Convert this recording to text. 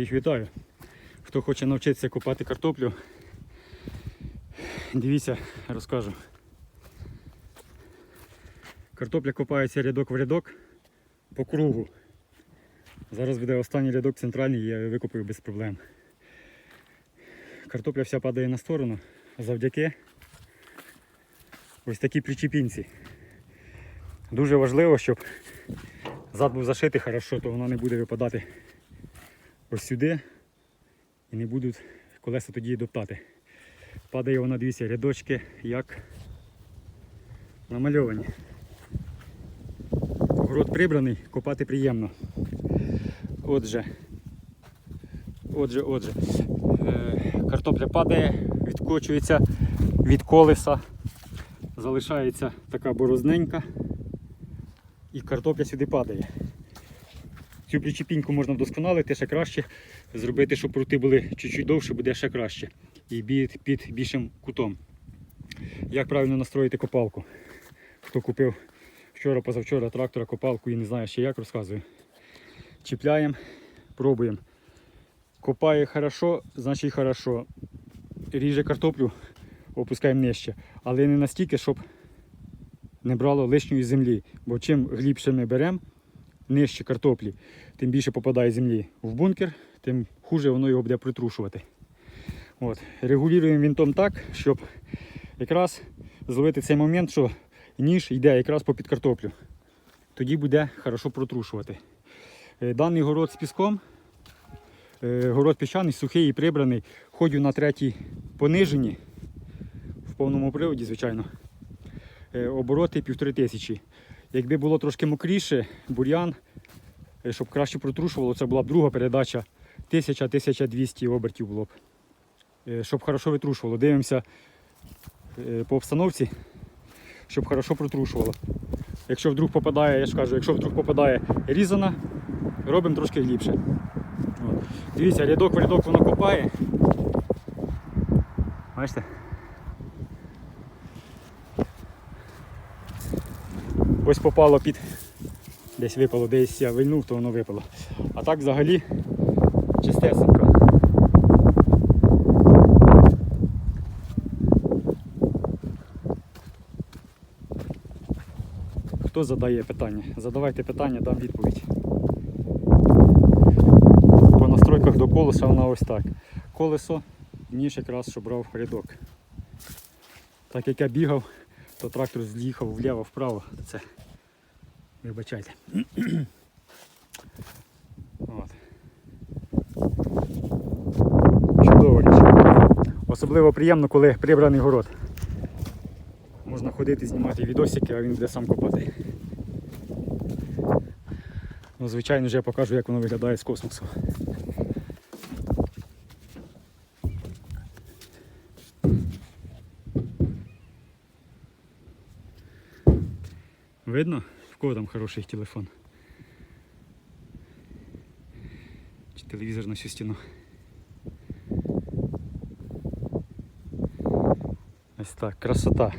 Всіх вітаю. Хто хоче навчитися копати картоплю, дивіться, розкажу. Картопля копається рядок в рядок по кругу. Зараз буде останній рядок центральний, я викопаю без проблем. Картопля вся падає на сторону завдяки ось такій причепінці. Дуже важливо, щоб зад був зашитий хорошо, то воно не буде випадати ось сюди і не будуть колеса тоді доптати. Падає вона, дивіться, рядочки як намальовані. Город прибраний, копати приємно. Отже, отже, отже, е, картопля падає, відкочується від колеса, залишається така борозненька і картопля сюди падає. Цю причепіньку можна вдосконалити ще краще, зробити, щоб прути були чуть-чуть довше, буде ще краще. І під, під більшим кутом. Як правильно настроїти копалку? Хто купив вчора, позавчора трактора, копалку і не знає ще як, розказую. Чіпляємо, пробуємо. Копає хорошо, значить хорошо. Ріже картоплю, опускаємо нижче. Але не настільки, щоб не брало лишньої землі. Бо чим глибше ми беремо, нижче картоплі, тим більше попадає землі в бункер, тим хуже воно його буде притрушувати. От. Регулюємо вінтом так, щоб якраз зловити цей момент, що ніж йде якраз попід картоплю. Тоді буде хорошо протрушувати. Е, Даний город з піском, е, город піщаний, сухий і прибраний, ходю на третій пониженні, в повному приводі, звичайно. Е, Обороти півтори тисячі. Якби було трошки мокріше, бур'ян, е, щоб краще протрушувало, це була б друга передача 1000-1200 обертів було б. Е, Щоб хорошо витрушувало. Дивимося е, по обстановці, щоб хорошо протрушувало. Якщо вдруг попадає, я ж кажу, якщо вдруг попадає різана, робимо трошки глибше. Дивіться, рядок в рядок воно копає. Бачите? Ось попало під. Десь випало, десь я вильнув, то воно випало. А так взагалі чистесенько. Хто задає питання? Задавайте питання, дам відповідь. По настройках до колеса вона ось так. Колесо, ніж якраз, що брав рядок. Так як я бігав, то трактор з'їхав вліво-вправо. Це вибачайте. От. Чудова річ. Особливо приємно, коли прибраний город. Можна ходити, знімати відосики, а він буде сам копати. Ну, звичайно ж я покажу, як воно виглядає з космосу. Видно, в кого там хороший телефон? Чи телевізор на всю стіну? Ось так, красота.